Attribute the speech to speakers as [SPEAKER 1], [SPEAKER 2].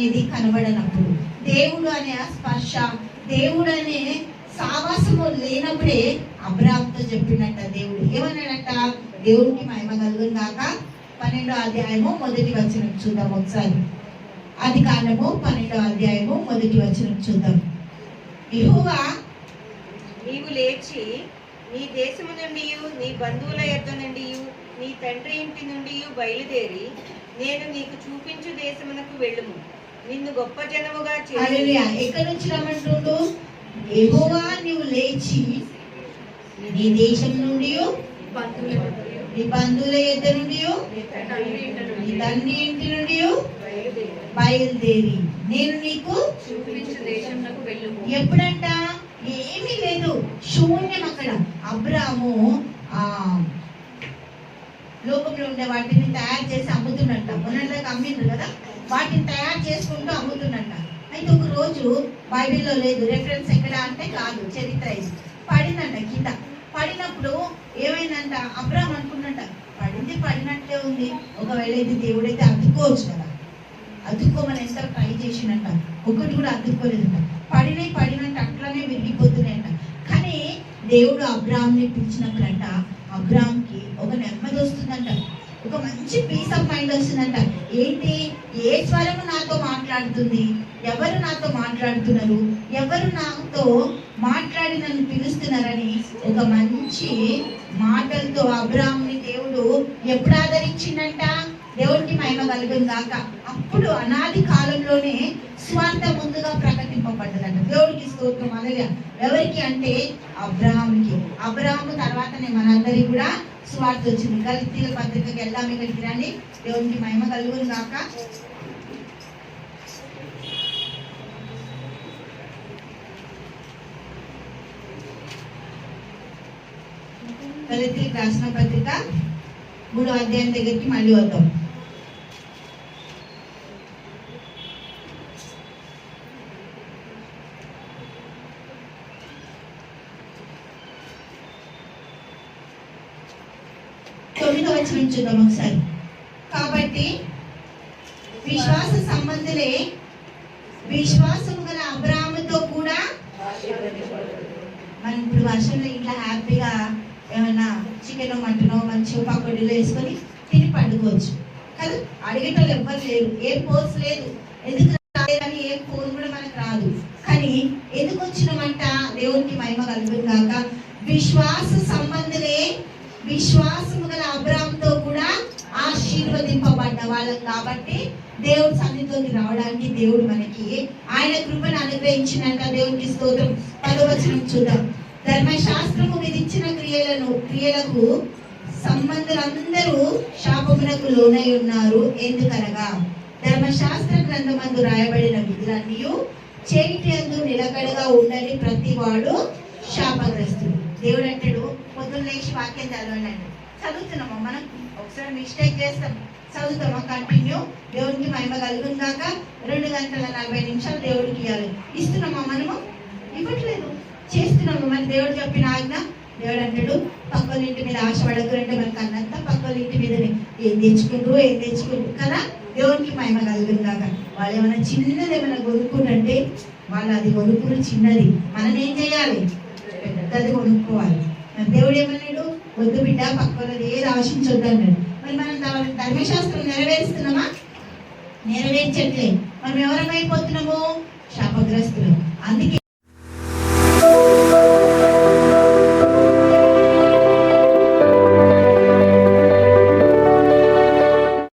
[SPEAKER 1] అనేది కనబడనప్పుడు దేవుడు అనే స్పర్శ దేవుడు అనే సావాసము లేనప్పుడే అబ్రాహ్తో చెప్పిండట దేవుడు ఏమన్నాడట? దేవుడికి మహిమ కలుగుని కాక పన్నెండో అధ్యాయము మొదటి వచ్చిన చూద్దాం ఒకసారి. అది కాలము పన్నెండో అధ్యాయము మొదటి వచ్చిన చూద్దాం. ఇహువా
[SPEAKER 2] నీవు లేచి నీ దేశము నుండి నీ బంధువుల ఎద్ద నుండి నీ తండ్రి ఇంటి నుండి బయలుదేరి నేను నీకు చూపించు దేశమునకు వెళ్ళుము. నిన్ను గొప్ప జనముగా
[SPEAKER 1] హల్లెలూయా. ఎక్కడి నుంచి రమ్మంటుండు? యెహోవా నీవు లేచి నీ దేశం నుండి నీ బంధువుల యొద్ద నుండి నీ తండ్రి ఇంటి నుండి బయలుదేరి. నేను నీకు ఎప్పుడంట? ఏమీ లేదు. శూన్యం అక్కడ. అబ్రాము ఆ లోకంలో ఉండే వాటిని తయారు చేసి అమ్ముతున్నట్ట మొన్నటిదాకా అమ్మిండ్రు కదా? వాటిని తయారు చేసుకుంటూ అమ్ముతున్నట్ట అయితే ఒక రోజు బైబిల్లో లేదు. రెఫరెన్స్ ఎక్కడ అంటే కాదు. చరిత్ర ఇది. పడిందంట గీత. పడినప్పుడు ఏమైందంట? అబ్రామ్ అనుకున్నట్ట పడింది పడినట్టే ఉంది. ఒకవేళ ఇది దేవుడైతే అతుక్కోవచ్చు కదా. అతుక్కోమని ఎంత ట్రై చేసినట్ట ఒకటి కూడా అతుక్కోలేదంట. పడినవి పడినట్టు అట్లనే విరిగిపోతున్నాయంట. కానీ దేవుడు అబ్రామ్ని పిలిచినప్పుడంట అబ్రామ్కి ఒక నెమ్మది వస్తుందంట. ఒక మంచి పీస్ ఆఫ్ మైండ్ వస్తుందంట. ఏంటి? ఏ స్వరము నాతో మాట్లాడుతుంది? ఎవరు నాతో మాట్లాడుతున్నారు? ఎవరు నాతో మాట్లాడి నన్ను పిలుస్తున్నారని ఒక మంచి మాటలతో అబ్రామ్ని దేవుడు ఎప్పుడు ఆదరించిందంట దేవునికి మహిమ కలుగును గాక అప్పుడు అనాది కాలంలోనే స్వార్థ ముందుగా ప్రకటింపబడ్డదంట. దేవుడికి స్తోత్రం అలాగే ఎవరికి అంటే అబ్రహాంకి అబ్రహాము తర్వాతనే మనందరికీ కూడా స్వార్థ వచ్చింది. గలితీల పత్రికకి వెళ్దాం ఇక్కడికి రండి. దేవునికి మహిమ కలుగును గాక గలితీలకు రాసిన పత్రిక మూడో అధ్యాయం దగ్గరికి మళ్ళీ వద్దాం. తొమ్మిదో వచ్చిన చూద్దాం ఒకసారి కాబట్టి విశ్వాస సంబంధులే విశ్వాసము గల అబ్రాహ్మతో కూడా మనం ఇప్పుడు వర్షంలో ఇంట్లో హ్యాపీగా ఏమైనా చికెన్ మటనో మంచిగా పకోడీలో వేసుకొని తిని పండుకోవచ్చు. కదా అడిగేటోళ్ళు ఎవ్వరు లేరు. ఏం పోస్ట్ లేదు. ఎందుకు రాలేదని ఏ ఫోన్ కూడా మనకు రాదు. కానీ ఎందుకు వచ్చినామంట? దేవునికి మహిమ కలుగుతుంది కాక విశ్వాస సంబంధులే విశ్వాసము గల అబ్రామ్తో కూడా ఆశీర్వదింపబడ్డ వాళ్ళం కాబట్టి దేవుడి సన్నిధిలోకి రావడానికి దేవుడు మనకి ఆయన కృపను అనుగ్రహించినాక దేవునికి స్తోత్రం. పదవచనం చూద్దాం. ధర్మశాస్త్రము విధించిన క్రియలను క్రియలకు సంబంధులందరూ శాపమునకు లోనై ఉన్నారు. ఎందుకనగా ధర్మశాస్త్ర గ్రంథమందు రాయబడిన విధులన్నీ చేయిటి అందు నిలకడగా ఉండని ప్రతి వాడు శాపగ్రస్తుడు. దేవుడు అంటాడు పొద్దున్న లేచి వాక్యం చదవండి చదువుతున్నామా మనం? ఒకసారి మిస్టేక్ చేస్తాం. చదువుతామా? కంటిన్యూ. దేవునికి మహిమ కలుగుందాక కాక రెండు గంటల నలభై నిమిషాలు దేవుడికి ఇవ్వాలి ఇస్తున్నామా మనము? ఇవ్వట్లేదు. చేస్తున్నాము. మరి దేవుడు చెప్పిన ఆజ్ఞ? దేవుడు అంటాడు పక్కల ఇంటి మీద ఆశ పడకురంటే మనకు అన్నంత పక్కల ఇంటి మీదనే. ఏం తెచ్చుకుంటారు ఏం తెచ్చుకుంటారు కదా? దేవునికి మహిమ కలుగుందాక కాక వాళ్ళు ఏమైనా చిన్నది ఏమైనా కొనుక్కుంటే వాళ్ళు అది కొనుక్కుని చిన్నది. మనం ఏం చేయాలి? పెద్దది కొనుక్కోవాలి. మరి దేవుడు ఏమన్నాడు? వద్దు బిడ్డ పక్కనది ఏది ఆశించొద్దు అన్నాడు. మరి మనం ధర్మ- ధర్మశాస్త్రం నెరవేరుస్తున్నామా? నెరవేర్చట్లే మనం ఎవరమైపోతున్నాము? శాపగ్రస్తులు. అందుకే